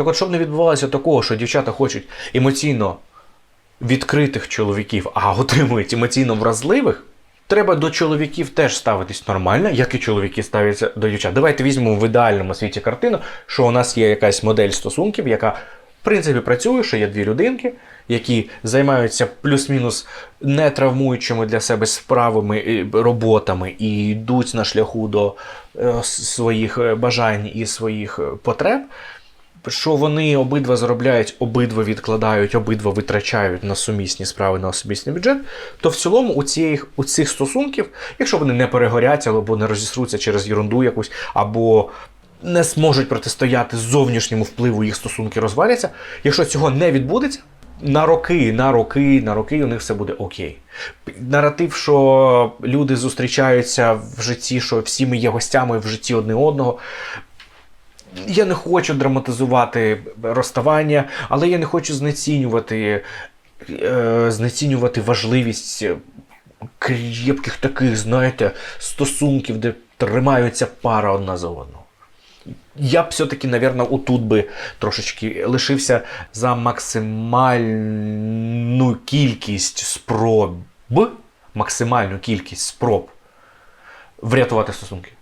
Так от, щоб не відбувалося такого, що дівчата хочуть емоційно відкритих чоловіків, а отримують емоційно вразливих. Треба до чоловіків теж ставитись нормально, як і чоловіки ставляться до дівчат. Давайте візьмемо в ідеальному світі картину, що у нас є якась модель стосунків, яка в принципі працює, що є дві людинки, які займаються плюс-мінус нетравмуючими для себе справами, роботами і йдуть на шляху до е, своїх е, бажань і своїх е, потреб що вони обидва заробляють, обидва відкладають, обидва витрачають на сумісні справи на особистий бюджет, то в цілому у, цих, у цих стосунків, якщо вони не перегорять або не розісруться через ерунду якусь, або не зможуть протистояти зовнішньому впливу їх стосунки розваляться, якщо цього не відбудеться. На роки, на роки, на роки у них все буде окей. Наратив, що люди зустрічаються в житті, що всі ми є гостями в житті одне одного. Я не хочу драматизувати розставання, але я не хочу знецінювати, е, знецінювати важливість крепких таких, знаєте, стосунків, де тримаються пара одна за одного. Я б все-таки, напевно, отут би трошечки лишився за максимальну кількість спроб, максимальну кількість спроб врятувати стосунки.